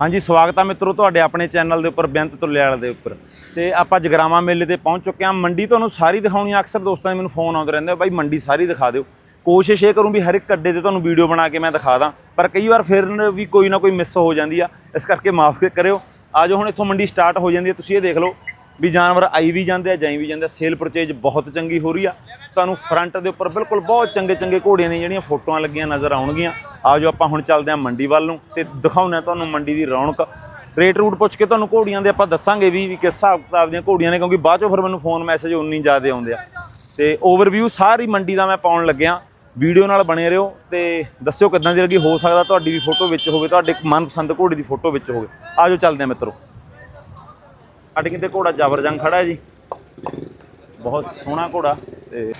ਹਾਂਜੀ, ਸਵਾਗਤ ਆ ਮਿੱਤਰੋ ਤੁਹਾਡੇ ਆਪਣੇ ਚੈਨਲ ਦੇ ਉੱਪਰ, ਬੇਅੰਤ ਤੁਲਿਆਲ ਦੇ ਉੱਪਰ। ਤੇ ਆਪਾਂ ਜਗਰਾਵਾਂ ਮੇਲੇ ਤੇ ਪਹੁੰਚ ਚੁੱਕੇ ਹਾਂ। ਮੰਡੀ ਤੁਹਾਨੂੰ ਸਾਰੀ ਦਿਖਾਉਣੀ ਆ, ਅਕਸਰ ਦੋਸਤਾਂ ਦੇ ਮੈਨੂੰ ਫੋਨ ਆਉਂਦੇ ਰਹਿੰਦੇ ਆ, ਬਾਈ, ਮੰਡੀ ਸਾਰੀ ਦਿਖਾ ਦਿਓ। ਕੋਸ਼ਿਸ਼ ਇਹ ਕਰੂੰ ਵੀ ਹਰ ਇੱਕ ਅੱਡੇ ਤੇ ਤੁਹਾਨੂੰ ਵੀਡੀਓ ਬਣਾ ਕੇ ਮੈਂ ਦਿਖਾ ਦਾਂ, ਪਰ ਕਈ ਵਾਰ ਫਿਰ ਵੀ ਕੋਈ ਨਾ ਕੋਈ ਮਿਸ ਹੋ ਜਾਂਦੀ ਆ। ਇਸ ਕਰਕੇ ਮਾਫ ਕਰਿਓ। ਆਜੋ ਹੁਣ ਇੱਥੋਂ ਮੰਡੀ ਸਟਾਰਟ ਹੋ ਜਾਂਦੀ ਹੈ ਤੁਸੀਂ ਇਹ ਦੇਖ ਲਓ ਵੀ ਜਾਨਵਰ ਆਈ ਵੀ ਜਾਂਦੇ ਆ, ਜਾਈ ਵੀ ਜਾਂਦੇ ਆ। ਸੇਲ ਪਰਚੇਜ ਬਹੁਤ ਚੰਗੀ ਹੋ ਰਹੀ ਆ। ਤੁਹਾਨੂੰ ਫਰੰਟ ਦੇ ਉੱਪਰ ਬਿਲਕੁਲ ਬਹੁਤ ਚੰਗੇ ਚੰਗੇ ਘੋੜਿਆਂ ਦੀਆਂ ਜਿਹੜੀਆਂ ਫੋਟੋਆਂ ਲੱਗੀਆਂ ਨਜ਼ਰ ਆਉਣਗੀਆਂ। ਆਜੋ ਆਪਾਂ ਹੁਣ ਚੱਲਦੇ ਹਾਂ ਮੰਡੀ ਵੱਲ ਨੂੰ ਤੇ ਦਿਖਾਉਂਦੇ ਤੁਹਾਨੂੰ ਮੰਡੀ ਦੀ ਰੌਣਕ। ਰੇਟ ਰੂਟ ਪੁੱਛ ਕੇ ਤੁਹਾਨੂੰ ਘੋੜੀਆਂ ਦੇ ਆਪਾਂ ਦੱਸਾਂਗੇ ਵੀ ਵੀ ਕਿਸ ਹਿਸਾਬ ਕਿਤਾਬ ਦੀਆਂ ਘੋੜੀਆਂ ਨੇ, ਕਿਉਂਕਿ ਬਾਅਦ ਚੋਂ ਫਿਰ ਮੈਨੂੰ ਫੋਨ ਮੈਸੇਜ ਉਨੀ ਜ਼ਿਆਦਾ ਆਉਂਦੇ ਆ। ਤੇ ਓਵਰਵਿਊ ਸਾਰੀ ਮੰਡੀ ਦਾ ਮੈਂ ਪਾਉਣ ਲੱਗਿਆ। ਵੀਡੀਓ ਨਾਲ ਬਣੇ ਰਹੋ ਤੇ ਦੱਸਿਓ ਕਿੱਦਾਂ ਦੀ ਲੱਗੀ। ਹੋ ਸਕਦਾ ਤੁਹਾਡੀ ਵੀ ਫੋਟੋ ਵਿੱਚ ਹੋਵੇ, ਤੁਹਾਡੇ ਮਨਪਸੰਦ ਘੋੜੀ ਦੀ ਫੋਟੋ ਵਿੱਚ ਹੋਵੇ। ਆਜੋ ਚੱਲਦੇ ਹਾਂ ਮਿੱਤਰੋ। ਸਾਡੇ ਕਿਤੇ ਘੋੜਾ ਜਬਰਜੰਗ ਖੜਾ ਹੈ ਜੀ। ਬਹੁਤ ਸੋਹਣਾ ਘੋੜਾ। ਤੇ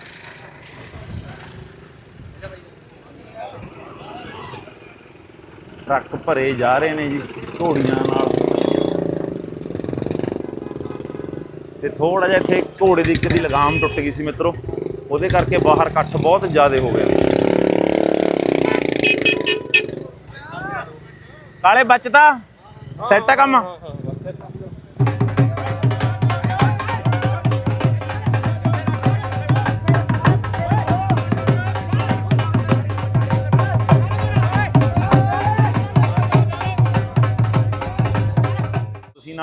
ਟਰੱਕ ਭਰੇ ਜਾ ਰਹੇ ਨੇ ਜੀ, ਘੋੜੀਆਂ ਨਾਲ। ਤੇ ਥੋੜਾ ਜਿਹਾ ਇੱਥੇ ਘੋੜੇ ਦੀ ਇੱਕ ਦੀ ਲਗਾਮ ਟੁੱਟ ਗਈ ਸੀ ਮਿੱਤਰੋ। ਉਹਦੇ ਕਰਕੇ ਬਾਹਰ ਇਕੱਠ ਬਹੁਤ ਜ਼ਿਆਦਾ ਹੋ ਗਿਆ ਕਾਲੇ ਬਚਦਾ ਸੈੱਟ ਆ ਕੰਮ?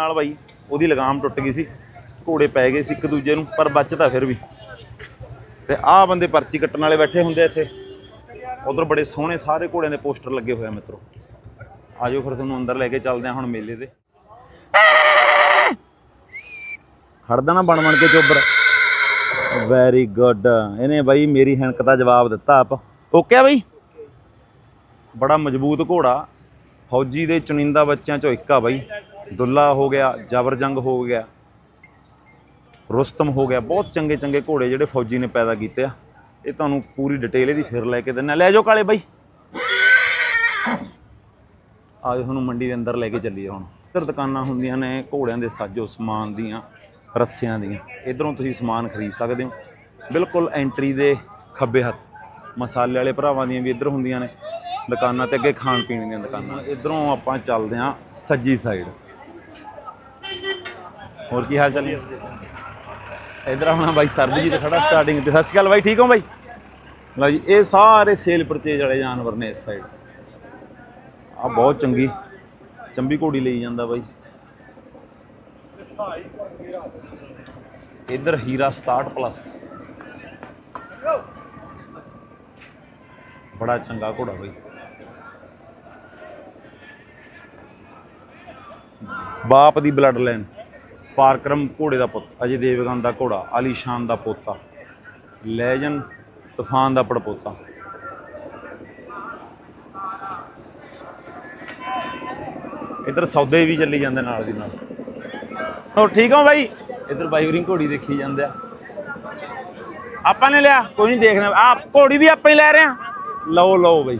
ਨਾਲ ਬਾਈ, ਉਹਦੀ ਲਗਾਮ ਟੁੱਟ ਗਈ ਸੀ, ਘੋੜੇ ਪੈ ਗਏ ਸੀ ਇੱਕ ਦੂਜੇ ਨੂੰ, ਪਰ ਬਚਦਾ ਫਿਰ ਵੀ। ਤੇ ਆਹ ਬੰਦੇ ਪਰਚੀ ਕੱਟਣ ਵਾਲੇ ਬੈਠੇ ਹੁੰਦੇ ਇੱਥੇ। ਉਧਰ ਬੜੇ ਸੋਹਣੇ ਸਾਰੇ ਘੋੜਿਆਂ ਦੇ ਪੋਸਟਰ ਲੱਗੇ ਹੋਏ ਆ ਮਿੱਤਰੋ। ਆਜੋ ਫਿਰ ਤੁਹਾਨੂੰ ਅੰਦਰ ਲੈ ਕੇ ਚੱਲਦੇ ਆ ਹੁਣ ਮੇਲੇ ਤੇ ਖੜਦਾ ਨਾ ਬਣ ਬਣ ਕੇ ਚੋਬਰ ਵੈਰੀ ਗੁੱਡ ਇਹਨੇ ਬਾਈ ਮੇਰੀ ਹਣਕ ਦਾ ਜਵਾਬ ਦਿੱਤਾ ਆਪ। ਓਕੇ ਆ ਬਾਈ? ਬੜਾ ਮਜ਼ਬੂਤ ਘੋੜਾ। ਫੌਜੀ ਦੇ ਚੁਣਿੰਦਾ ਬੱਚਿਆਂ ਚੋਂ ਇੱਕ ਆ ਬਾਈ। ਦੁੱਲਾ ਹੋ ਗਿਆ ਜਬਰਜੰਗ ਹੋ ਗਿਆ, ਰੁਸਤਮ ਹੋ ਗਿਆ, ਬਹੁਤ ਚੰਗੇ ਚੰਗੇ ਘੋੜੇ ਜਿਹੜੇ ਫੌਜੀ ਨੇ ਪੈਦਾ ਕੀਤੇ ਆ। ਇਹ ਤੁਹਾਨੂੰ ਪੂਰੀ ਡਿਟੇਲ ਇਹਦੀ ਫਿਰ ਲੈ ਕੇ ਦਿੰਨਾ ਲੈ ਜਾਓ ਕਾਲੇ ਬਾਈ। ਆਜੋ ਤੁਹਾਨੂੰ ਮੰਡੀ ਦੇ ਅੰਦਰ ਲੈ ਕੇ ਚੱਲੀਏ ਹੁਣ। ਇੱਧਰ ਦੁਕਾਨਾਂ ਹੁੰਦੀਆਂ ਨੇ, ਘੋੜਿਆਂ ਦੇ ਸਾਜੋ ਸਮਾਨ ਦੀਆਂ, ਰੱਸਿਆਂ ਦੀਆਂ। ਇਧਰੋਂ ਤੁਸੀਂ ਸਮਾਨ ਖਰੀਦ ਸਕਦੇ ਹੋ। ਬਿਲਕੁਲ ਐਂਟਰੀ ਦੇ ਖੱਬੇ ਹੱਥ। ਮਸਾਲੇ ਵਾਲੇ ਭਰਾਵਾਂ ਦੀਆਂ ਵੀ ਇੱਧਰ ਹੁੰਦੀਆਂ ਨੇ। ਦੁਕਾਨਾਂ ਤੇ ਅੱਗੇ ਖਾਣ ਪੀਣ ਦੀਆਂ ਦੁਕਾਨਾਂ। ਇਧਰੋਂ ਆਪਾਂ ਚੱਲਦੇ ਹਾਂ ਸੱਜੀ ਸਾਈਡ ਹੋਰ ਕੀ ਹਾਲ ਚਾਲ ਹੈ ਇਧਰ ਆਪਣਾ ਬਾਈ ਸਰਬਜੀਤ ਖੜਾ ਸਟਾਰਟਿੰਗ ਤੇ। ਸਤਿ ਸ਼੍ਰੀ ਅਕਾਲ ਬਾਈ, ਠੀਕ ਹੋ ਬਾਈ? ਲਓ ਜੀ, ਇਹ ਸਾਰੇ ਸੇਲ ਪਰਚੇਜ ਵਾਲੇ ਜਾਨਵਰ ਨੇ ਇਸ ਸਾਈਡ ਆ ਬਹੁਤ ਚੰਗੀ, ਚੰਬੀ ਘੋੜੀ ਲਈ ਜਾਂਦਾ ਬਾਈ। ਇਧਰ ਹੀਰਾ 67 ਪਲੱਸ ਬੜਾ ਚੰਗਾ ਘੋੜਾ ਬਾਈ। ਬਾਪ ਦੀ ਬਲੱਡ ਲਾਈਨ ਪਾਰਕਰਮ ਘੋੜੇ ਦਾ ਪੁੱਤ ਅਜੇ ਦੇਵਗਨ ਦਾ ਘੋੜਾ ਆਲੀਸ਼ਾਨ ਦਾ ਪੋਤਾ ਲੈਜਨ ਤੂਫਾਨ ਦਾ ਪੜਪੋਤਾ। ਇੱਧਰ ਸੌਦੇ ਵੀ ਚੱਲੀ ਜਾਂਦੇ ਨਾਲ ਦੀ ਨਾਲ। ਹੋ ਠੀਕ ਹੋ ਬਾਈ? ਇੱਧਰ ਬਾਈ ਹੋਰੀ ਘੋੜੀ ਦੇਖੀ ਜਾਂਦੇ ਆ। ਆਪਾਂ ਨੇ ਲਿਆ ਕੋਈ ਨਹੀਂ ਦੇਖਦਾ ਆ ਘੋੜੀ ਵੀ ਆਪਾਂ ਹੀ ਲੈ ਰਹੇ ਆ। ਲਓ ਲਓ ਬਾਈ।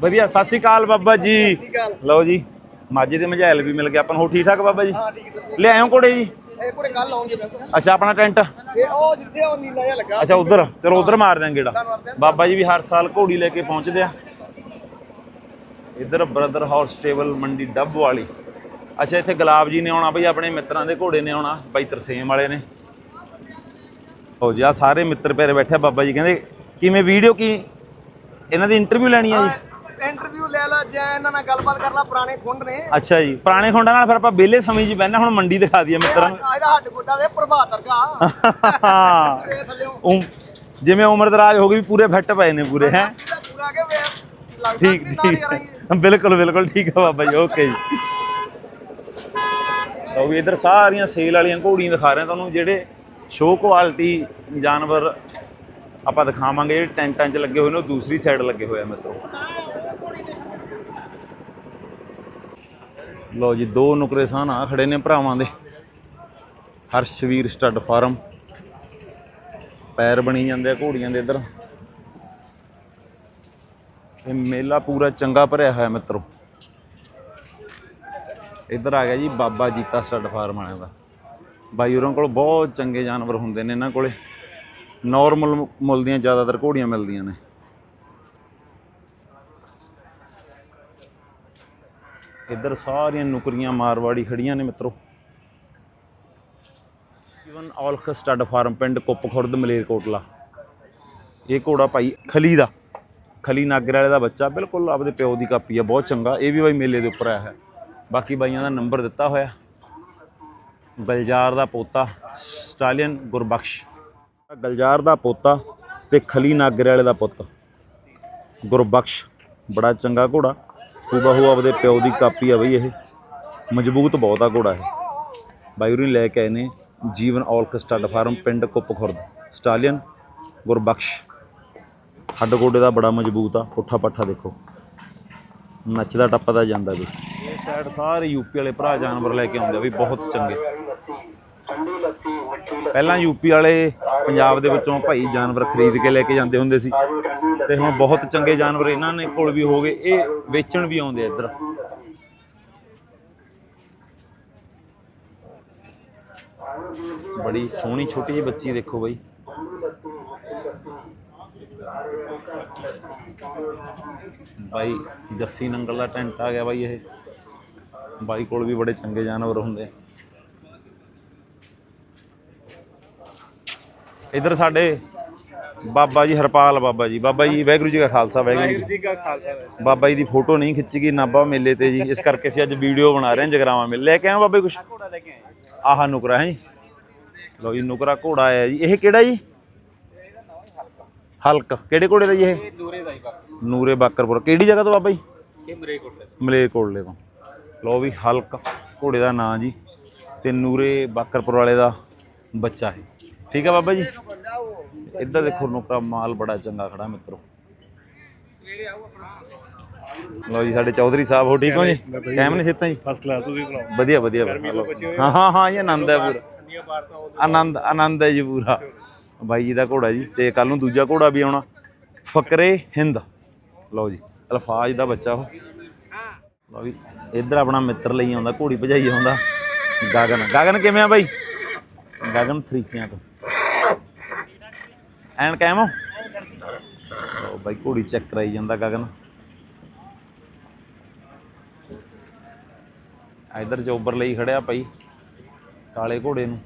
ਵਧੀਆ ਸਤਿ ਸ਼੍ਰੀ ਅਕਾਲ ਬਾਬਾ ਜੀ। ਲਓ ਜੀ। ਮਾਝੇ ਦੇ ਮਝੈਲ ਵੀ ਮਿਲ ਗਿਆ ਆਪਾਂ ਨੂੰ ਹੋ ਠੀਕ ਠਾਕ ਬਾਬਾ ਜੀ? ਹਾਂ ਠੀਕ ਘੋੜੇ ਜੀ। ਇਹ ਕੋਲੇ ਕੱਲ ਆਉਂਗੇ ਬੈਂਕ ਅੱਛਾ ਆਪਣਾ ਟੈਂਟ? ਇਹ ਉਹ ਜਿੱਥੇ ਉਹ ਨੀਲਾ ਜਿਹਾ ਲੱਗਾ। ਅੱਛਾ ਉਧਰ। ਚਲੋ ਉਧਰ ਮਾਰ ਦਿਆਂ ਗੇੜਾ। ਬਾਬਾ ਜੀ ਵੀ ਹਰ ਸਾਲ ਘੋੜੀ ਲੈ ਕੇ ਪਹੁੰਚਦੇ ਆ। ਇੱਧਰ ਬ੍ਰਦਰ ਹਾਊਸ ਸਟੇਬਲ ਮੰਡੀ ਡੱਬ ਵਾਲੀ। ਅੱਛਾ ਇੱਥੇ ਗੁਲਾਬ ਜੀ ਨੇ ਆਉਣਾ ਬਈ ਆਪਣੇ ਮਿੱਤਰਾਂ ਦੇ ਘੋੜੇ ਨੇ ਆਉਣਾ। ਬਾਈ ਤਰਸੇਮ ਵਾਲੇ ਨੇ। ਹੋ ਜੀ ਆ ਸਾਰੇ ਮਿੱਤਰ ਪਿਆਰੇ ਬੈਠੇ ਬਾਬਾ ਜੀ। ਕਹਿੰਦੇ ਕਿਵੇਂ ਵੀਡੀਓ ਕੀ? ਇਹਨਾਂ ਦੀ ਇੰਟਰਵਿਊ ਲੈਣੀ ਆ ਜੀ? ਇੰਟਰਵਿਊ ਲੈ ਲਾ ਜਾਂ ਇਹਨਾਂ ਨਾਲ ਗੱਲਬਾਤ ਕਰ ਲਾ ਪੁਰਾਣੇ ਖੁੰਡ ਨੇ। ਅੱਛਾ ਜੀ ਪੁਰਾਣੇ ਖੁੰਡਾਂ ਨਾਲ ਫਿਰ ਆਪਾਂ ਵਿਹਲੇ ਸਮੇਂ 'ਚ ਹਾਂ, ਹੁਣ ਮੰਡੀ ਦਿਖਾ ਦਈਏ ਮਿੱਤਰਾਂ ਨੂੰ। ਆ ਇਹਦਾ ਹੱਡ ਗੋਡਾ ਵੇ ਪ੍ਰਭਾਤ ਵਰਗਾ। ਹਾਂ। ਇਹ ਥੱਲਿਓ। ਉਮ- ਜਿਵੇਂ ਉਮਰ ਦਰਾਜ ਹੋ ਗਈ ਪੂਰੇ ਫਿੱਟ ਪਏ ਨੇ ਪੂਰੇ ਹੈ? ਪੂਰਾ ਕੇ ਵੇ ਲੱਗਦਾ ਠੀਕ ਨਹੀਂ ਨਾਲ ਯਾਰ ਠੀਕ। ਬਿਲਕੁਲ ਬਿਲਕੁਲ ਠੀਕ ਹੈ ਬਾਬਾ ਜੀ ਓਕੇ ਜੀ। ਲਓ ਵੀ ਇਧਰ ਸਾਰੀਆਂ ਸੇਲ ਵਾਲੀਆਂ ਘੋੜੀਆਂ ਦਿਖਾ ਰਹੇ ਤੁਹਾਨੂੰ ਜਿਹੜੇ ਸ਼ੋ ਕੁਆਲਿਟੀ ਜਾਨਵਰ ਆਪਾਂ ਦਿਖਾਵਾਂਗੇ ਜਿਹੜੇ ਟੈਂਟਾਂ 'ਚ ਲੱਗੇ ਹੋਏ ਨੇ ਉਹ ਦੂਸਰੀ ਸਾਈਡ ਲੱਗੇ ਹੋਏ ਆ ਮਿੱਤਰੋ। ਲਓ ਜੀ, ਦੋ ਨੁਕਰੇ ਸਾਨ ਆ ਖੜੇ ਨੇ ਭਰਾਵਾਂ ਦੇ। Harshveer stud farm. ਪੈਰ ਬਣੀ ਜਾਂਦੇ ਆ ਘੋੜੀਆਂ ਦੇ ਇਧਰ। ਇਹ ਮੇਲਾ ਪੂਰਾ ਚੰਗਾ ਭਰਿਆ ਹੋਇਆ ਮਿੱਤਰੋ। ਇੱਧਰ ਆ ਗਿਆ ਜੀ ਬਾਬਾ ਜੀਤਾ ਸਟੱਡ ਫਾਰਮ ਵਾਲਿਆਂ ਦਾ। ਬਾਈ ਉਹਨਾਂ ਕੋਲ ਬਹੁਤ ਚੰਗੇ ਜਾਨਵਰ ਹੁੰਦੇ ਨੇ ਇਹਨਾਂ ਕੋਲੇ। ਨਾਰਮਲ ਮੁੱਲ ਦੀਆਂ ਜ਼ਿਆਦਾਤਰ ਘੋੜੀਆਂ ਮਿਲਦੀਆਂ ਨੇ। ਇੱਧਰ ਸਾਰੀਆਂ ਨੁਕਰੀਆਂ ਮਾਰਵਾੜੀ ਖੜੀਆਂ ਨੇ ਮਿੱਤਰੋ। ਇਵਨ ਔਲਖ ਸਟੱਡ ਫਾਰਮ ਪਿੰਡ ਕੁੱਪ ਖੁਰਦ ਮਲੇਰਕੋਟਲਾ। ਇਹ ਘੋੜਾ ਭਾਈ ਖਲੀ ਦਾ। ਖਲੀ ਨਾਗਰ ਵਾਲੇ ਦਾ ਬੱਚਾ, ਬਿਲਕੁਲ ਆਪਦੇ ਪਿਓ ਦੀ ਕਾਪੀ ਆ, ਬਹੁਤ ਚੰਗਾ। ਇਹ ਵੀ ਬਾਈ ਮੇਲੇ ਦੇ ਉੱਪਰ ਆਇਆ ਹੈ ਬਾਕੀ ਬਾਈਆਂ ਦਾ ਨੰਬਰ ਦਿੱਤਾ ਹੋਇਆ। ਗਲਜਾਰ ਦਾ ਪੋਤਾ, ਸਟਾਲੀਅਨ ਗੁਰਬਖਸ਼। ਗਲਜਾਰ ਦਾ ਪੋਤਾ ਤੇ ਖਲੀ ਨਾਗਰ ਵਾਲੇ ਦਾ ਪੁੱਤ। ਗੁਰਬਖਸ਼, ਬੜਾ ਚੰਗਾ ਘੋੜਾ। ਹੂਬਹੂ ਆਪਦੇ ਪਿਓ ਦੀ ਕਾਪੀ ਆ ਬਈ ਇਹ। ਮਜ਼ਬੂਤ ਬਹੁਤ ਆ ਘੋੜਾ ਇਹ। ਬਾਈ ਲੈ ਕੇ ਆਏ ਨੇ ਜੀਵਨ ਔਲਖ ਸਟੱਡ ਪਿੰਡ ਕੁੱਪ ਖੁਰਦ। ਸਟਾਲੀਅਨ ਗੁਰਬਖਸ਼। ਹੱਡ ਗੋਡੇ ਦਾ ਬੜਾ ਮਜ਼ਬੂਤ ਆ, ਪੁੱਠਾ ਪੱਠਾ ਦੇਖੋ। ਨੱਚਦਾ ਟੱਪਦਾ ਜਾਂਦਾ ਵੀ ਇਹ ਸਾਈਡ ਸਾਰੇ ਯੂਪੀ ਵਾਲੇ ਭਰਾ ਜਾਨਵਰ ਲੈ ਕੇ ਆਉਂਦੇ ਆ ਵੀ ਬਹੁਤ ਚੰਗੇ। ਪਹਿਲਾਂ ਯੂਪੀ ਵਾਲੇ ਪੰਜਾਬ ਦੇ ਵਿੱਚੋਂ ਭਾਈ ਜਾਨਵਰ ਖਰੀਦ ਕੇ ਲੈ ਕੇ ਜਾਂਦੇ ਹੁੰਦੇ ਸੀ। ਤੇ ਹੁਣ ਬਹੁਤ ਚੰਗੇ ਜਾਨਵਰ ਇਹਨਾਂ ਨੇ ਕੋਲ ਵੀ ਹੋ ਗਏ। ਇਹ ਵੇਚਣ ਵੀ ਆਉਂਦੇ ਇੱਧਰ। ਬੜੀ ਸੋਹਣੀ ਛੋਟੀ ਜਿਹੀ ਬੱਚੀ ਦੇਖੋ ਬਾਈ। ਬਾਈ ਜੱਸੀ ਨੰਗਲ ਦਾ ਟੈਂਟ ਆ ਗਿਆ ਬਾਈ ਇਹ। ਬਾਈ ਕੋਲ ਵੀ ਬੜੇ ਚੰਗੇ ਜਾਨਵਰ ਹੁੰਦੇ ਆ। ਇੱਧਰ ਸਾਡੇ ਬਾਬਾ ਜੀ ਹਰਪਾਲ ਬਾਬਾ ਜੀ ਬਾਬਾ ਜੀ ਵਾਹਿਗੁਰੂ ਜੀ ਕਾ ਖਾਲਸਾ ਵਾਹਿਗੁਰੂ ਜੀ ਜੀ ਕਾ ਖਾਲਸਾ ਬਾਬਾ ਜੀ ਦੀ ਫੋਟੋ ਨਹੀਂ ਖਿੱਚੀ ਗਈ ਨਾਭਾ ਮੇਲੇ ਤੇ ਜੀ ਇਸ ਕਰਕੇ ਅਸੀਂ ਅੱਜ ਵੀਡੀਓ ਬਣਾ ਰਹੇ ਹਾਂ ਜਗਰਾਵਾਂ ਮੇਲੇ। ਲੈ ਕੇ ਆਏ ਬਾਬਾ ਜੀ। ਕੁਛ ਆਹ ਨੁਕਰਾ ਹੈ ਜੀ। ਲਓ ਜੀ ਨੁਕਰਾ ਘੋੜਾ ਆਇਆ ਜੀ। ਇਹ ਕਿਹੜਾ ਜੀ? ਹਲਕ। ਕਿਹੜੇ ਘੋੜੇ ਦਾ ਜੀ ਇਹ? ਦੂਰੇ ਦਾ ਹੀ ਬਸ ਨੂਰੇ ਬਾਕਰਪੁਰ। ਕਿਹੜੀ ਜਗ੍ਹਾ ਤੋਂ ਬਾਬਾ ਜੀ? ਇਹ ਮਰੇ ਕੋਟੇ ਮਲੇਰਕੋਟਲੇ ਤੋਂ। ਲਓ ਵੀ ਹਲਕ ਘੋੜੇ ਦਾ ਨਾਂ ਜੀ। ਤੇ ਨੂਰੇ ਬਾਕਰਪੁਰ ਵਾਲੇ ਦਾ ਬੱਚਾ ਹੈ। ਠੀਕ ਹੈ ਬਾਬਾ ਜੀ? ਇੱਧਰ ਦੇਖੋ ਨੁਕਰਾ ਮਾਲ ਬੜਾ ਚੰਗਾ ਖੜਾ ਮਿੱਤਰੋ। ਲਓ ਜੀ ਸਾਡੇ ਚੌਧਰੀ ਸਾਹਿਬ ਹੋ ਠੀਕ ਹੋ ਜੀ? ਕੈਮ ਨੇ ਸਿੱਤਾਂ ਜੀ? ਫਸਟ ਕਲਾਸ ਤੁਸੀਂ ਸੁਣਾਓ? ਵਧੀਆ ਵਧੀਆ। ਹਾਂ? ਹਾਂ ਹਾਂ ਇਹ ਆਨੰਦ ਹੈ ਪੂਰਾ। ਆਨੰਦ ਆਨੰਦ ਹੈ ਜੀ ਪੂਰਾ। ਬਾਈ ਜੀ ਦਾ ਘੋੜਾ ਜੀ ਤੇ ਕੱਲ ਨੂੰ ਦੂਜਾ ਘੋੜਾ ਵੀ ਆਉਣਾ। ਫਕਰੇ ਹਿੰਦ। ਲਓ ਜੀ ਅਲਫਾਜ਼ ਦਾ ਬੱਚਾ ਉਹ। ਲਓ ਵੀ ਇੱਧਰ ਆਪਣਾ ਮਿੱਤਰ ਲਈ ਆਉਂਦਾ ਘੋੜੀ ਭਜਾਈ ਆਉਂਦਾ। ਗਗਨ ਗਗਨ ਕਿਵੇਂ ਆ ਬਾਈ? ਗਗਨ ਤਰੀਕਿਆਂ ਤੋਂ। ਐਨ ਕਾਇਮ ਹੋ? ਲਓ ਬਾਈ, ਘੋੜੀ ਚੈੱਕ ਕਰਾਈ ਜਾਂਦਾ ਗਗਨ। ਇਧਰ ਚੋਬਰ ਲਈ ਖੜਿਆ ਭਾਈ, ਕਾਲੇ ਘੋੜੇ ਨੂੰ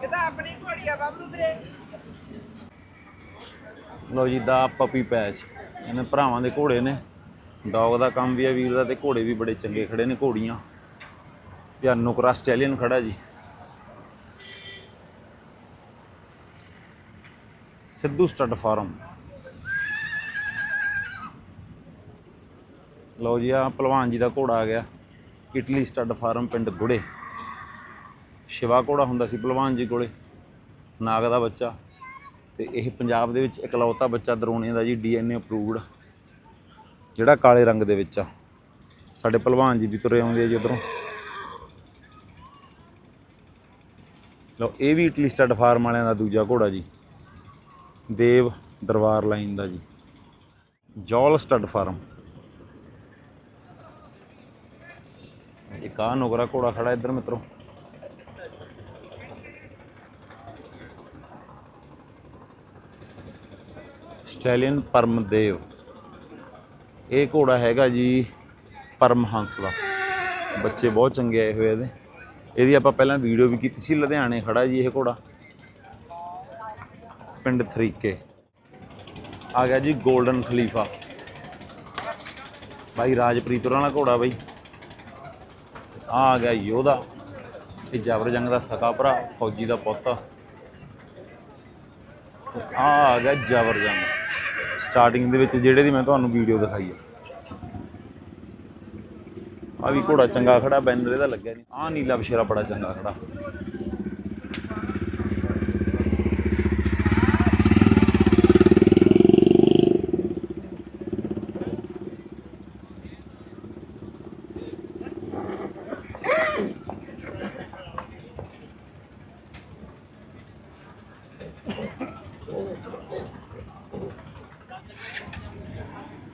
ਕਿਤਾ ਆਪਣੀ ਘੋੜੀ ਆ ਬਾਬੂ ਵੀਰੇ ਲਓ ਜੀ, ਦਾ ਪਪੀ ਪੈਚ। ਇਹਨਾਂ ਭਰਾਵਾਂ ਦੇ ਘੋੜੇ ਨੇ। ਡੌਗ ਦਾ ਕੰਮ ਵੀ ਹੈ, ਵੀਰ ਦਾ ਤੇ ਘੋੜੇ ਵੀ ਬੜੇ ਚੰਗੇ ਖੜੇ ਨੇ, ਘੋੜੀਆਂ। ਤੇ ਨੁਕਰਾ ਆਸਟ੍ਰੇਲੀਅਨ ਖੜਾ ਜੀ। Sidhu stud farm. ਲਓ ਜੀ ਆ ਪਹਿਲਵਾਨ ਜੀ ਦਾ ਘੋੜਾ ਆ ਗਿਆ। ਇਟਲੀ ਸਟੱਡ ਫਾਰਮ, ਪਿੰਡ ਗੁੜੇ। ਸ਼ਿਵਾ ਘੋੜਾ ਹੁੰਦਾ ਸੀ ਪਹਿਲਵਾਨ ਜੀ ਕੋਲੇ। ਨਾਗ ਦਾ ਬੱਚਾ। ਤੇ ਇਹ ਪੰਜਾਬ ਦੇ ਵਿੱਚ ਇਕਲੌਤਾ ਬੱਚਾ ਦਰੋਣੇ ਦਾ ਜੀ ਡੀਐਨਏ ਅਪਰੂਵਡ ਜਿਹੜਾ ਕਾਲੇ ਰੰਗ ਦੇ ਵਿੱਚ ਆ। ਸਾਡੇ ਭਲਵਾਨ ਜੀ ਵੀ ਤੁਰੇ ਆਉਂਦੇ ਆ ਜੀ ਉਧਰੋਂ। ਲਓ, ਇਹ ਵੀ ਇਟਲੀ ਸਟੱਡ ਫਾਰਮ ਵਾਲਿਆਂ ਦਾ ਦੂਜਾ ਘੋੜਾ ਜੀ। ਦੇਵ ਦਰਬਾਰ ਲਾਈਨ ਦਾ ਜੀ। ਜੌਲ ਸਟੱਡ ਫਾਰਮ ਇੱਕ ਆਹ ਨੁਕਰਾ ਘੋੜਾ ਖੜਾ ਇੱਧਰ ਮਿੱਤਰੋ। ਸਟੈਲੀਅਨ ਪਰਮਦੇਵ। ਇਹ ਘੋੜਾ ਹੈਗਾ ਜੀ ਪਰਮਹੰਸ ਦਾ ਬੱਚੇ ਬਹੁਤ ਚੰਗੇ ਆਏ ਹੋਏ ਇਹਦੇ। ਇਹਦੀ ਆਪਾਂ ਪਹਿਲਾਂ ਵੀਡੀਓ ਵੀ ਕੀਤੀ ਸੀ, ਲੁਧਿਆਣੇ ਖੜਾ ਜੀ ਇਹ ਘੋੜਾ। ਪਿੰਡ ਥਰੀਕੇ। ਆ ਗਿਆ ਜੀ 골ਡਨ ਖਲੀਫਾ। ਬਾਈ ਰਾਜਪ੍ਰੀਤ ਹੋਰਾਂ ਵਾਲਾ ਘੋੜਾ ਬਾਈ। ਆ ਆ ਗਿਆ ਯੋਧਾ ਇਹ ਜਬਰ ਜੰਗ ਦਾ ਸਕਾ ਭਰਾ, ਫੌਜੀ ਦਾ ਪੁੱਤ। ਆ ਆ ਗਿਆ ਜਬਰ ਜੰਗ। ਸਟਾਰਟਿੰਗ ਦੇ ਵਿੱਚ ਜਿਹੜੇ ਦੀ ਮੈਂ ਤੁਹਾਨੂੰ ਵੀਡੀਓ ਦਿਖਾਈ ਆ। ਆ ਵੀ ਘੋੜਾ ਚੰਗਾ ਖੜਾ, ਬੈਨਰ ਇਹਦਾ ਲੱਗਿਆ ਨਹੀਂ ਆ ਨੀਲਾ ਬਸ਼ੇਰਾ ਬੜਾ ਚੰਗਾ ਖੜਾ।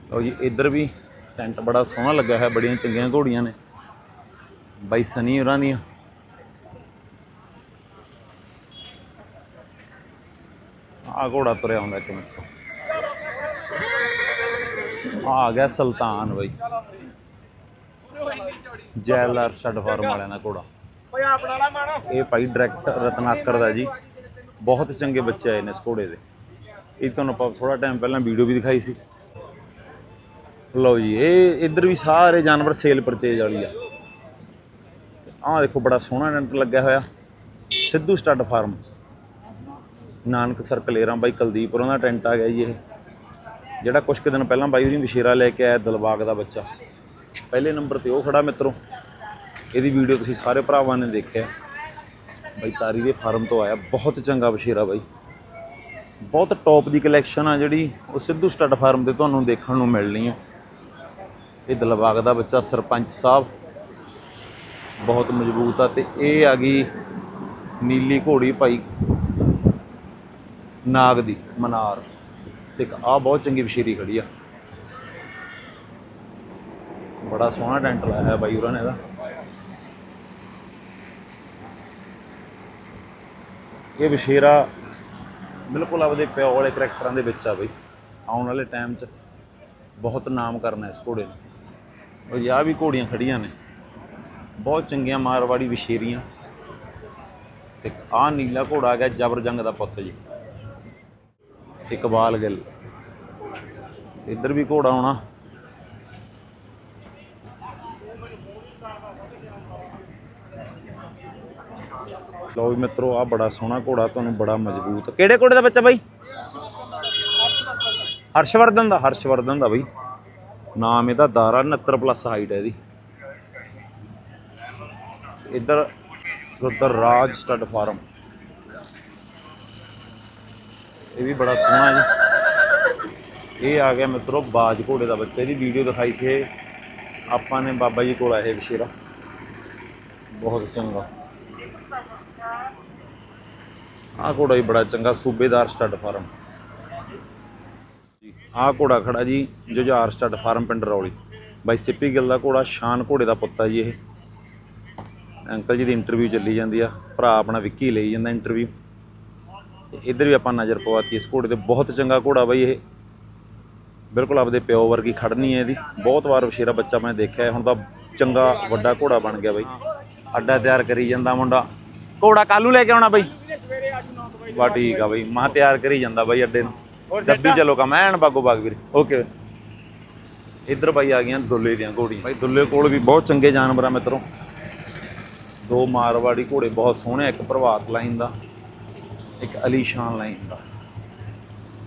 ਲਓ ਜੀ ਇੱਧਰ ਵੀ ਟੈਂਟ ਬੜਾ ਸੋਹਣਾ ਲੱਗਿਆ ਹੈ ਬੜੀਆਂ ਚੰਗੀਆਂ ਘੋੜੀਆਂ ਨੇ ਬਾਈ ਸਨੀ ਹੋਰਾਂ ਦੀਆਂ ਆ ਘੋੜਾ ਤੁਰਿਆ ਹੁੰਦਾ ਕਿਵੇਂ ਆ ਆ ਗਿਆ ਸੁਲਤਾਨ ਬਾਈ ਜੈਲਰ ਛੱਡ ਫਾਰਮ ਵਾਲਿਆਂ ਦਾ ਘੋੜਾ ਓਏ ਆਪਣਾ ਵਾਲਾ ਮਾਣਾ ਇਹ ਭਾਈ ਡਾਇਰੈਕਟ ਰਤਨਾਕਰ ਦਾ ਜੀ ਬਹੁਤ ਚੰਗੇ ਬੱਚੇ ਆਏ ਨੇ ਇਸ ਘੋੜੇ ਦੇ ਇਹ ਤੁਹਾਨੂੰ ਆਪਾਂ ਥੋੜਾ ਟਾਈਮ ਪਹਿਲਾਂ ਵੀਡੀਓ ਵੀ ਦਿਖਾਈ ਸੀ ਲਓ ਜੀ, ਇਹ ਇੱਧਰ ਵੀ ਸਾਰੇ ਜਾਨਵਰ ਸੇਲ ਪਰਚੇਜ ਵਾਲੀ ਆ। ਆਹ ਦੇਖੋ, ਬੜਾ ਸੋਹਣਾ ਟੈਂਟ ਲੱਗਿਆ ਹੋਇਆ। Sidhu stud farm Nanak circle ਏਰਾਂ ਬਾਈ ਕੁਲਦੀਪੁਰਾਂ ਦਾ ਟੈਂਟ ਆ ਗਿਆ ਜੀ ਇਹ। ਜਿਹੜਾ ਕੁਝ ਕੁ ਦਿਨ ਪਹਿਲਾਂ ਬਾਈ ਉਹਦੀ ਵਿਸ਼ੇਰਾ ਲੈ ਕੇ ਆਇਆ ਦਿਲਬਾਗ ਦਾ ਬੱਚਾ। ਪਹਿਲੇ ਨੰਬਰ ਤੇ ਉਹ ਖੜਾ ਮਿੱਤਰੋ। ਇਹਦੀ ਵੀਡੀਓ ਤੁਸੀਂ ਸਾਰੇ ਭਰਾਵਾਂ ਨੇ ਦੇਖਿਆ। ਬਾਈ ਤਾਰੀ ਦੇ ਫਾਰਮ ਤੋਂ ਆਇਆ। ਬਹੁਤ ਚੰਗਾ ਬਸ਼ੀਰਾ ਬਾਈ। ਬਹੁਤ ਟੌਪ ਦੀ ਕਲੈਕਸ਼ਨ ਆ ਜਿਹੜੀ। ਉਹ ਸਿੱਧੂ ਸਟੱਡ ਫਾਰਮ ਤੇ ਤੁਹਾਨੂੰ ਦੇਖਣ ਨੂੰ ਮਿਲਣੀ ਹੈ ਇਹ ਦਿਲਬਾਗ ਦਾ ਬੱਚਾ ਸਰਪੰਚ ਸਾਹਿਬ। ਬਹੁਤ ਮਜ਼ਬੂਤ ਆ ਤੇ ਇਹ ਆ ਗਈ ਨੀਲੀ ਘੋੜੀ ਭਾਈ ਨਾਗ ਦੀ ਮਨਾਰ। ਤੇ ਇੱਕ ਆ ਬਹੁਤ ਚੰਗੀ ਬਸ਼ੀਰੀ ਖੜੀ ਆ। ਬੜਾ ਸੋਹਣਾ ਟੈਂਟ ਲਾਇਆ ਹੈ ਬਾਈ ਉਹਨਾਂ ਨੇ ਇਹਦਾ। ਇਹ ਵਿਸ਼ੇਰਾ ਬਿਲਕੁਲ ਆਪਦੇ ਪਿਓ ਵਾਲੇ ਕਰੈਕਟਰਾਂ ਦੇ ਵਿੱਚ ਆ ਬਈ। ਆਉਣ ਵਾਲੇ ਟਾਈਮ 'ਚ ਬਹੁਤ ਨਾਮ ਕਰਨਾ ਇਸ ਘੋੜੇ ਨੇ। ਉਹ ਯਾ ਵੀ ਘੋੜੀਆਂ ਖੜੀਆਂ ਨੇ। ਬਹੁਤ ਚੰਗੀਆਂ ਮਾਰਵਾੜੀ ਵਿਸ਼ੇਰੀਆਂ। ਤੇ ਆ ਨੀਲਾ ਘੋੜਾ ਆ ਜਬਰ ਜੰਗ ਦਾ ਪੁੱਤ ਜੀ। ਇਕਬਾਲ ਗਿੱਲ। ਇੱਧਰ ਵੀ ਘੋੜਾ ਆਉਣਾ ਲਓ ਵੀ ਮਿੱਤਰੋ ਆ ਬੜਾ ਸੋਹਣਾ ਘੋੜਾ, ਤੁਹਾਨੂੰ ਬੜਾ ਮਜ਼ਬੂਤ। ਕਿਹੜੇ ਘੋੜੇ ਦਾ ਬੱਚਾ ਬਾਈ? ਹਰਸ਼ਵਰਧਨ ਦਾ। ਹਰਸ਼ਵਰਧਨ ਦਾ ਬਾਈ। ਨਾਮ ਇਹਦਾ ਦਾਰਾ 69 ਪਲੱਸ ਹਾਈਟ ਹੈ ਇਹਦੀ। ਇੱਧਰ ਰੁਦਰ ਰਾਜ ਸਟੱਡ ਫਾਰਮ। ਇਹ ਵੀ ਬੜਾ ਸੋਹਣਾ ਜੀ। ਇਹ ਆ ਗਿਆ ਮਿੱਤਰੋ ਬਾਜ ਘੋੜੇ ਦਾ ਬੱਚਾ। ਇਹਦੀ ਵੀਡੀਓ ਦਿਖਾਈ ਸੀ ਆਪਾਂ ਨੇ ਬਾਬਾ ਜੀ ਕੋਲ ਆਏ ਵਿਸ਼ੇਰਾ। ਬਹੁਤ ਚੰਗਾ। ਆਹ ਘੋੜਾ ਵੀ ਬੜਾ ਚੰਗਾ, ਸੂਬੇਦਾਰ ਸਟੱਡ ਫਾਰਮ। ਆਹ ਘੋੜਾ ਖੜਾ ਜੀ, ਜੁਝਾਰ ਸਟੱਡ ਫਾਰਮ ਪਿੰਡ ਰੌਲੀ। ਬਾਈ ਸਿੱਪੀ ਗਿੱਲ ਦਾ ਘੋੜਾ, ਸ਼ਾਨ ਘੋੜੇ ਦਾ ਪੁੱਤ ਆ ਜੀ ਇਹ। ਅੰਕਲ ਜੀ ਦੀ ਇੰਟਰਵਿਊ ਚੱਲੀ ਜਾਂਦੀ ਆ, ਭਰਾ ਆਪਣਾ ਵਿੱਕੀ ਲਈ ਜਾਂਦਾ ਇੰਟਰਵਿਊ ਇੱਧਰ ਵੀ ਆਪਾਂ ਨਜ਼ਰ ਪਵਾਤੀ, ਇਸ ਘੋੜੇ ਤੇ ਬਹੁਤ ਚੰਗਾ ਘੋੜਾ ਬਾਈ ਇਹ। ਬਿਲਕੁਲ ਆਪਦੇ ਪਿਓ ਵਰਗੀ ਖੜਨੀ ਹੈ ਇਹਦੀ। ਬਹੁਤ ਵਾਰ ਵਸ਼ੇਰਾ ਬੱਚਾ ਮੈਂ ਦੇਖਿਆ, ਹੁਣ ਤਾਂ ਚੰਗਾ ਵੱਡਾ ਘੋੜਾ ਬਣ ਗਿਆ ਬਾਈ। ਅੱਡਾ ਤਿਆਰ ਕਰੀ ਜਾਂਦਾ ਮੁੰਡਾ। ਘੋੜਾ ਕਾਲੂ ਲੈ ਕੇ ਆਉਣਾ ਬਾਈ? ਵਾ ਠੀਕ ਆ ਬਾਈ ਮਾਂ ਤਿਆਰ ਕਰੀ ਜਾਂਦਾ ਬਾਈ ਅੱਡੇ ਨੂੰ। ਡੱਬੀ ਚਲੋ ਕੰਮ ਐਨ ਬਾਗੋ ਬਾਗ ਵੀਰੇ। ਓਕੇ ਇੱਧਰ ਬਾਈ ਆ ਗਈਆਂ ਦੁੱਲੇ ਦੀਆਂ ਘੋੜੀਆਂ। ਬਾਈ ਦੁੱਲੇ ਕੋਲ ਵੀ ਬਹੁਤ ਚੰਗੇ ਜਾਨਵਰ ਆ ਮਿੱਤਰੋ। ਦੋ ਮਾਰਵਾੜੀ ਘੋੜੇ ਬਹੁਤ ਸੋਹਣੇ ਇੱਕ ਪ੍ਰਭਾਤ ਲਾਈਨ ਦਾ ਇੱਕ ਅਲੀਸ਼ਾਨ ਲਾਈਨ ਦਾ।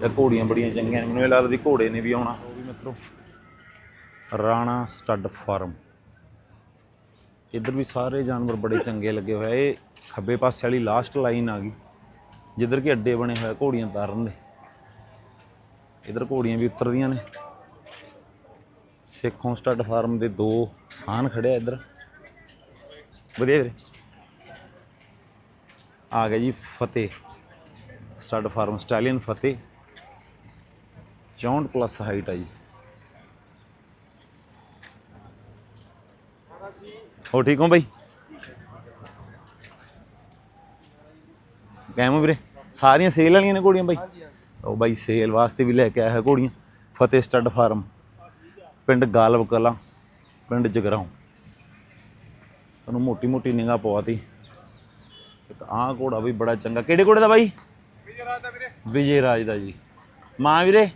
ਇਹ ਘੋੜੀਆਂ ਬੜੀਆਂ ਚੰਗੀਆਂ ਨੇ। ਮੈਨੂੰ ਇਹ ਲੱਗਦਾ ਵੀ ਘੋੜੇ ਨੇ ਵੀ ਆਉਣਾ। ਉਹ ਵੀ ਮਿੱਤਰੋ। Rana stud farm. ਇੱਧਰ ਵੀ ਸਾਰੇ ਜਾਨਵਰ ਬੜੇ ਚੰਗੇ ਲੱਗੇ ਹੋਏ ਇਹ ਖੱਬੇ ਪਾਸੇ ਵਾਲੀ ਲਾਸਟ ਲਾਈਨ ਆ ਗਈ। ਜਿੱਧਰ ਕਿ ਅੱਡੇ ਬਣੇ ਹੋਏ ਘੋੜੀਆਂ ਤਾਰਨ ਦੇ। ਇੱਧਰ ਘੋੜੀਆਂ ਵੀ ਉਤਰਦੀਆਂ ਨੇ। ਸਿੱਖੋਂ ਸਟੱਡ ਫਾਰਮ ਦੇ ਦੋ ਸਾਨ ਖੜਿਆ ਇੱਧਰ। ਵਧੀਆ ਵੀਰੇ। ਆ ਗਿਆ ਜੀ ਫਤਿਹ। ਸਟੱਡ ਫਾਰਮ ਸਟਾਲੀਅਨ ਫਤਿਹ। 64 ਪਲੱਸ ਹਾਈਟ ਆ ਜੀ। ਹੋ ਠੀਕ ਹੋ ਬਾਈ? ਕਾਇਮ ਵੀਰੇ? ਸਾਰੀਆਂ ਸੇਲ ਵਾਲੀਆਂ ਨੇ ਘੋੜੀਆਂ ਬਾਈ? ਉਹ ਬਾਈ ਸੇਲ ਵਾਸਤੇ ਵੀ ਲੈ ਕੇ ਆਇਆ ਹੈ ਘੋੜੀਆਂ, ਫਤਿਹ ਸਟੱਡ ਫਾਰਮ, ਪਿੰਡ ਗਾਲਬ ਕਲਾਂ, ਪਿੰਡ ਜਗਰਾਉਂ। ਤੁਹਾਨੂੰ ਮੋਟੀ ਮੋਟੀ ਨਿਗਾਹ ਪਵਾਤੀ। ਇੱਕ ਆਹ ਘੋੜਾ ਵੀ ਬੜਾ ਚੰਗਾ। ਕਿਹੜੇ ਘੋੜੇ ਦਾ ਬਾਈ? ਵਿਜੇ ਰਾਜ ਦਾ ਜੀ। ਮਾਂ ਵੀਰੇ?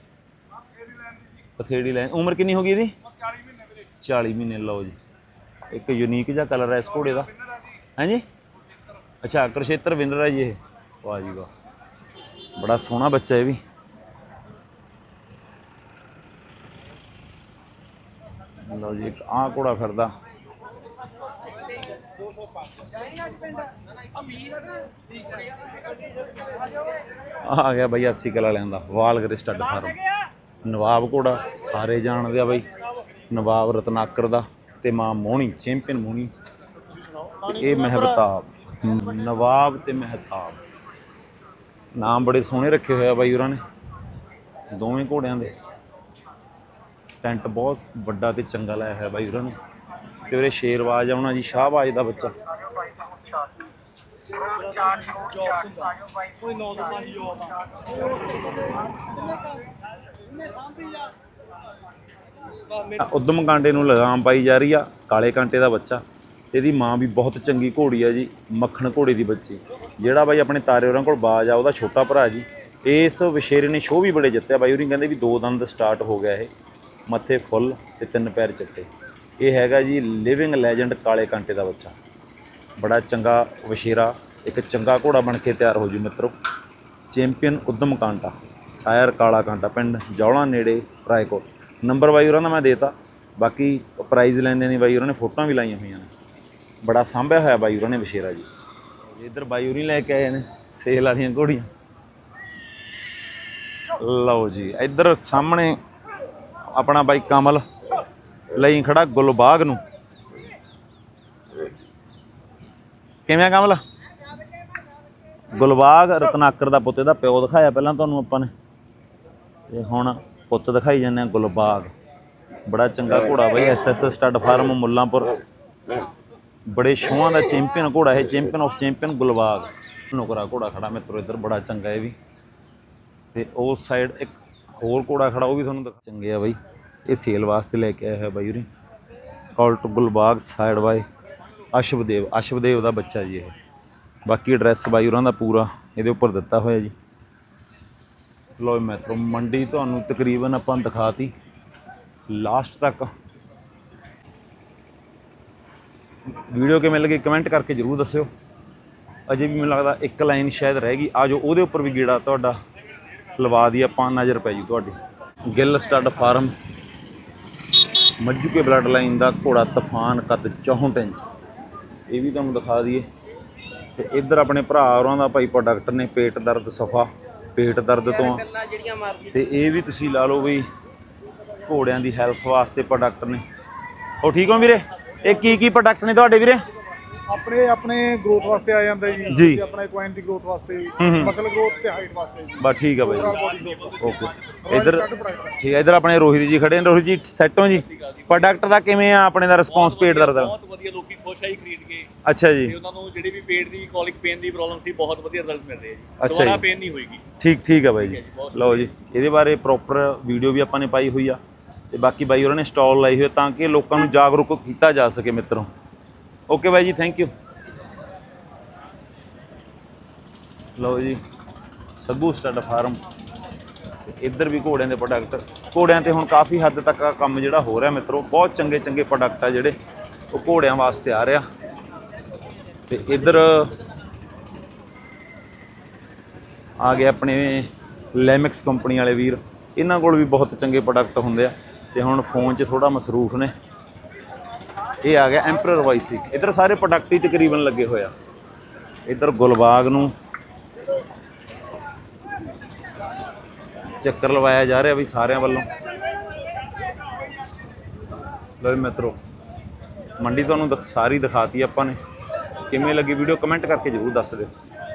ਪਥੇੜੀ ਲੈਣ ਉਮਰ ਕਿੰਨੀ ਹੋ ਗਈ ਇਹਦੀ? 40 ਮਹੀਨੇ, ਲਓ ਜੀ। ਇੱਕ ਯੂਨੀਕ ਜਿਹਾ ਕਲਰ ਹੈ ਇਸ ਘੋੜੇ ਦਾ। ਹਾਂਜੀ ਅੱਛਾ, ਕੁਰਸ਼ੇਤਰ ਵਿਨਰ ਹੈ ਜੀ ਇਹ। ਵਾਹ ਜੀ ਵਾਹ। ਬੜਾ ਸੋਹਣਾ ਬੱਚਾ ਇਹ ਵੀ। ਲਓ ਜੀ ਇੱਕ ਆਹ ਘੋੜਾ ਫਿਰਦਾ। ਆ ਗਿਆ ਬਈ 80 ਕਲਾ ਲੈਂਦਾ ਵਾਲਗਰੇ ਸਟੱਡ ਫਾਰਮ। ਨਵਾਬ ਘੋੜਾ ਸਾਰੇ ਜਾਣਦੇ ਆ ਬਈ। ਨਵਾਬ ਰਤਨਾਕਰ ਦਾ ਤੇ ਮਾਂ ਮੋਹਣੀ ਚੈਂਪੀਅਨ ਮੋਹਣੀ। ਇਹ ਮਹਿਬਤਾਬ ਨਵਾਬ ਤੇ ਮਹਿਤਾਬ। ਨਾਮ ਬੜੇ ਸੋਹਣੇ ਰੱਖੇ ਹੋਏ ਆ ਬਾਈ ਉਹਨਾਂ ਨੇ। ਦੋਵੇਂ ਘੋੜਿਆਂ ਦੇ। ਟੈਂਟ ਬਹੁਤ ਵੱਡਾ ਤੇ ਚੰਗਾ ਲਾਇਆ ਹੋਇਆ ਬਾਈ ਉਹਨਾਂ ਨੇ। ਤੇ ਉਰੇ ਸ਼ੇਰਵਾਜ ਆਉਣਾ ਜੀ ਸ਼ਾਹਬਾਜ ਦਾ ਬੱਚਾ। ਉਦਮ ਕਾਂਟੇ ਨੂੰ ਲਗਾਮ ਪਾਈ ਜਾ ਰਹੀ ਆ, ਕਾਲੇ ਕਾਂਟੇ ਦਾ ਬੱਚਾ। ਇਹਦੀ ਮਾਂ ਵੀ ਬਹੁਤ ਚੰਗੀ ਘੋੜੀ ਆ ਜੀ, ਮੱਖਣ ਘੋੜੇ ਦੀ ਬੱਚੀ। ਜਿਹੜਾ ਬਾਈ ਆਪਣੇ ਤਾਰੇ ਹੋਰਾਂ ਕੋਲ ਬਾਜ ਆ, ਉਹਦਾ ਛੋਟਾ ਭਰਾ ਜੀ। ਇਸ ਵਿਸ਼ੇਰੇ ਨੇ ਸ਼ੋਅ ਵੀ ਬੜੇ ਜਿੱਤਿਆ। ਬਾਈ ਹੋਰੀ ਕਹਿੰਦੇ ਵੀ ਦੋ ਦੰਦ ਸਟਾਰਟ ਹੋ ਗਿਆ ਇਹ। ਮੱਥੇ ਫੁੱਲ ਤੇ ਤਿੰਨ ਪੈਰ ਚਿੱਟੇ। ਇਹ ਹੈਗਾ ਜੀ ਲਿਵਿੰਗ ਲੈਜੈਂਡ ਕਾਲੇ ਕਾਂਟੇ ਦਾ ਬੱਚਾ। ਬੜਾ ਚੰਗਾ ਵਿਸ਼ੇਰਾ, ਇੱਕ ਚੰਗਾ ਘੋੜਾ ਬਣ ਕੇ ਤਿਆਰ ਹੋ ਜੂ ਮਿੱਤਰੋ। ਚੈਂਪੀਅਨ ਉਦਮ ਕਾਂਟਾ, ਸਾਇਰ ਕਾਲਾ ਕਾਂਟਾ, ਪਿੰਡ ਜੌਲਾ ਨੇੜੇ, ਰਾਏਕੋਟ। ਨੰਬਰ ਬਾਈ ਉਹਨਾਂ ਦਾ ਮੈਂ ਦੇਤਾ। ਬਾਕੀ ਪ੍ਰਾਈਜ਼ ਲੈਂਦੇ ਨੇ ਬਾਈ ਉਹਨਾਂ ਨੇ, ਫੋਟੋਆਂ ਵੀ ਲਾਈਆਂ ਹੋਈਆਂ ਨੇ। ਬੜਾ ਸਾਂਭਿਆ ਹੋਇਆ ਬਾਈ ਉਹਨਾਂ ਨੇ ਵਿਸ਼ੇਰਾ ਜੀ। ਇੱਧਰ ਬਾਈ ਹੋਰੀ ਲੈ ਕੇ ਆਏ ਨੇ, ਸੇਲ ਵਾਲੀਆਂ ਘੋੜੀਆਂ। ਲਓ ਜੀ, ਇੱਧਰ ਸਾਹਮਣੇ ਆਪਣਾ ਬਾਈ ਕਮਲ ਲਈ ਖੜਾ ਗੁਲਬਾਗ ਨੂੰ। ਕਿਵੇਂ ਕਮਲ? ਗੁਲਬਾਗ ਰਤਨਾਕਰ ਦਾ ਪੁੱਤ, ਇਹਦਾ ਪਿਓ ਦਿਖਾਇਆ ਪਹਿਲਾਂ ਤੁਹਾਨੂੰ ਆਪਾਂ ਨੇ। ਤੇ ਹੁਣ ਪੁੱਤ ਦਿਖਾਈ ਜਾਂਦੇ ਆ ਗੁਲਬਾਗ। ਬੜਾ ਚੰਗਾ ਘੋੜਾ ਬਈ ਐਸਐਸ ਸਟੱਡ ਫਾਰਮ ਮੁੱਲਾਂਪੁਰ। ਬੜੇ ਸ਼ੋਆਂ ਦਾ ਚੈਂਪੀਅਨ ਘੋੜਾ ਹੈ ਚੈਂਪੀਅਨ ਆਫ ਚੈਂਪੀਅਨ ਗੁਲਬਾਗ। ਨੁਕਰਾ ਘੋੜਾ ਖੜਾ, ਮਿੱਤਰੋ, ਇੱਧਰ ਬੜਾ ਚੰਗਾ ਹੈ ਵੀ। ਤੇ ਉਸ ਸਾਈਡ ਇੱਕ ਹੋਰ ਘੋੜਾ ਖੜਾ, ਉਹ ਵੀ ਤੁਹਾਨੂੰ ਦਿਖਾ ਚੰਗੇ ਆ ਬਾਈ। ਇਹ ਸੇਲ ਵਾਸਤੇ ਲੈ ਕੇ ਆਇਆ ਹੈ ਬਾਈ ਉਰੀ। ਕਾਲਟ ਗੁਲਬਾਗ ਸਾਈਡ ਬਾਈ ਅਸ਼ਵਦੇਵ ਅਸ਼ਵਦੇਵ ਦਾ ਬੱਚਾ ਜੀ ਇਹ। ਬਾਕੀ ਐਡਰੈਸ ਬਾਈ ਉਹਨਾਂ ਦਾ ਪੂਰਾ, ਇਹਦੇ ਉੱਪਰ ਦਿੱਤਾ ਹੋਇਆ ਜੀ। ਲੋ ਮੈਟਰੋ ਮੰਡੀ ਤੁਹਾਨੂੰ ਤਕਰੀਬਨ ਆਪਾਂ ਦਿਖਾਤੀ। ਲਾਸਟ ਤੱਕ ਵੀਡੀਓ ਕਿਵੇਂ ਲੱਗੀ ਕਮੈਂਟ ਕਰਕੇ ਜਰੂਰ ਦੱਸਿਓ। ਅਜੇ ਵੀ ਮੈਨੂੰ ਲੱਗਦਾ ਇੱਕ ਲਾਈਨ ਸ਼ਾਇਦ ਰਹਿ ਗਈ। ਆਜੋ ਉਹਦੇ ਉੱਪਰ ਵੀ ਗੇੜਾ ਤੁਹਾਡਾ ਲਵਾ ਦੀ ਆਪਾਂ, ਨਜ਼ਰ ਪੈ ਜੂ ਤੁਹਾਡੀ। ਗਿੱਲ ਸਟੱਡ ਫਾਰਮ ਮੱਝੂ ਕੇ ਬਲੱਡ ਲਾਈਨ ਦਾ ਘੋੜਾ ਤੂਫਾਨ ਕੱਦ 64 ਇੰਚ। ਇਹ ਵੀ ਤੁਹਾਨੂੰ ਦਿਖਾ ਦਈਏ। ਤੇ ਇੱਧਰ ਆਪਣੇ ਭਰਾ ਹੋਰਾਂ ਦਾ ਭਾਈ ਪ੍ਰੋਡਕਟ ਨੇ, ਪੇਟ ਦਰਦ ਸਫਾ, ਪੇਟ ਦਰਦ ਤੋਂ। ਆ। ਤੇ ਇਹ ਵੀ ਤੁਸੀਂ ਲਾ ਲਓ ਵੀ ਘੋੜਿਆਂ ਦੀ ਹੈਲਥ ਵਾਸਤੇ ਪ੍ਰੋਡਕਟ ਨੇ। ਉਹ ਠੀਕ ਹੋ ਵੀਰੇ? ਇਹ ਕੀ ਕੀ ਪ੍ਰੋਡਕਟ ਨੇ ਤੁਹਾਡੇ ਵੀਰੇ? ਆਪਣੇ ਆਪਣੇ ਗਰੋਥ ਵਾਸਤੇ ਆ ਜਾਂਦਾ ਜੀ। ਜੀ। ਤੇ ਆਪਣੇ ਕੁਆਇਨ ਦੀ ਗਰੋਥ ਵਾਸਤੇ। ਮਸਲ ਗਰੋਥ ਤੇ ਹਾਈਟ ਵਾਸਤੇ ਜੀ। ਬਸ ਠੀਕ ਆ ਬਾਈ। ਓਕੇ ਇੱਧਰ ਠੀਕ ਹੈ ਇੱਧਰ ਆਪਣੇ ਰੋਹਿਤ ਜੀ ਖੜੇ ਨੇ। ਰੋਹਿਤ ਜੀ ਸੈੱਟ ਹੋ ਜੀ? ਪ੍ਰੋਡਕਟ ਦਾ ਕਿਵੇਂ ਆ ਆਪਣੇ ਦਾ ਰਿਸਪੌਂਸ ਪੇਟ ਦਰਦ ਦਾ ਬਹੁਤ ਵਧੀਆ। ਲੋਕੀ ਖੁਸ਼ ਆਈ ਖਰੀਦ ਕੇ। ਅੱਛਾ ਜੀ। ਤੇ ਉਹਨਾਂ ਨੂੰ ਜਿਹੜੀ ਵੀ ਪੇਟ ਦੀ ਕੋਲਿਕ ਪੇਨ ਦੀ ਪ੍ਰੋਬਲਮ ਸੀ ਬਹੁਤ ਵਧੀਆ ਰਿਜ਼ਲਟ ਮਿਲ ਰਹੇ ਆ ਅੱਛਾ ਜੀ। ਦੁਬਾਰਾ ਜੀ। ਪੇਨ ਨਹੀਂ ਹੋਏਗੀ। ਠੀਕ ਠੀਕ ਆ ਬਾਈ ਜੀ। ਲਓ ਜੀ ਇਹਦੇ ਬਾਰੇ ਪ੍ਰੋਪਰ ਵੀਡੀਓ ਵੀ ਆਪਾਂ ਨੇ ਪਾਈ ਹੋਈ ਆ। ਤੇ ਬਾਕੀ ਬਾਈ ਉਹਨਾਂ ਨੇ ਸਟਾਲ ਲਾਈ ਹੋਈ ਤਾਂ ਕਿ ਲੋਕਾਂ ਨੂੰ ਜਾਗਰੂਕ ਕੀਤਾ ਜਾ ਸਕੇ ਮਿੱਤਰੋ। ਓਕੇ ਬਾਈ ਜੀ ਥੈਂਕ ਯੂ ਲਓ ਜੀ ਸੱਗੂ ਸਟੱਡ ਫਾਰਮ ਇੱਧਰ ਵੀ ਘੋੜਿਆਂ ਦੇ ਪ੍ਰੋਡਕਟ ਘੋੜਿਆਂ ਤੇ ਹੁਣ ਕਾਫੀ ਹੱਦ ਤੱਕ ਕੰਮ ਜਿਹੜਾ ਹੋ ਰਿਹਾ ਮਿੱਤਰੋ। ਬਹੁਤ ਚੰਗੇ ਚੰਗੇ ਪ੍ਰੋਡਕਟ ਆ ਜਿਹੜੇ, ਉਹ ਘੋੜਿਆਂ ਵਾਸਤੇ ਆ ਰਿਹਾ। ਤੇ ਇੱਧਰ ਆ ਗਏ ਆਪਣੇ ਲੈਮਿਕਸ ਕੰਪਨੀ ਵਾਲੇ ਵੀਰ। ਇਹਨਾਂ ਕੋਲ ਵੀ ਬਹੁਤ ਚੰਗੇ ਪ੍ਰੋਡਕਟ ਹੁੰਦੇ ਆ। ਤੇ ਹੁਣ ਫੋਨ 'ਚ ਥੋੜਾ ਮਸਰੂਫ ਨੇ। ਇਹ ਆ ਗਿਆ ਐਂਪਰਰ ਵਾਈਸੀ ਇੱਧਰ ਸਾਰੇ ਪ੍ਰੋਡਕਟ ਹੀ ਤਕਰੀਬਨ ਲੱਗੇ ਹੋਏ ਆ। ਇੱਧਰ ਗੁਲਬਾਗ ਨੂੰ ਚੱਕਰ ਲਵਾਇਆ ਜਾ ਰਿਹਾ ਵੀ ਸਾਰਿਆਂ ਵੱਲੋਂ। ਲਓ ਮਿੱਤਰੋ, ਮੰਡੀ ਤੁਹਾਨੂੰ ਸਾਰੀ ਦਿਖਾਤੀ ਆਪਾਂ ਨੇ। ਕਿਵੇਂ ਲੱਗੀ ਵੀਡੀਓ ਕਮੈਂਟ ਕਰਕੇ ਜਰੂਰ ਦੱਸ ਦਿਓ।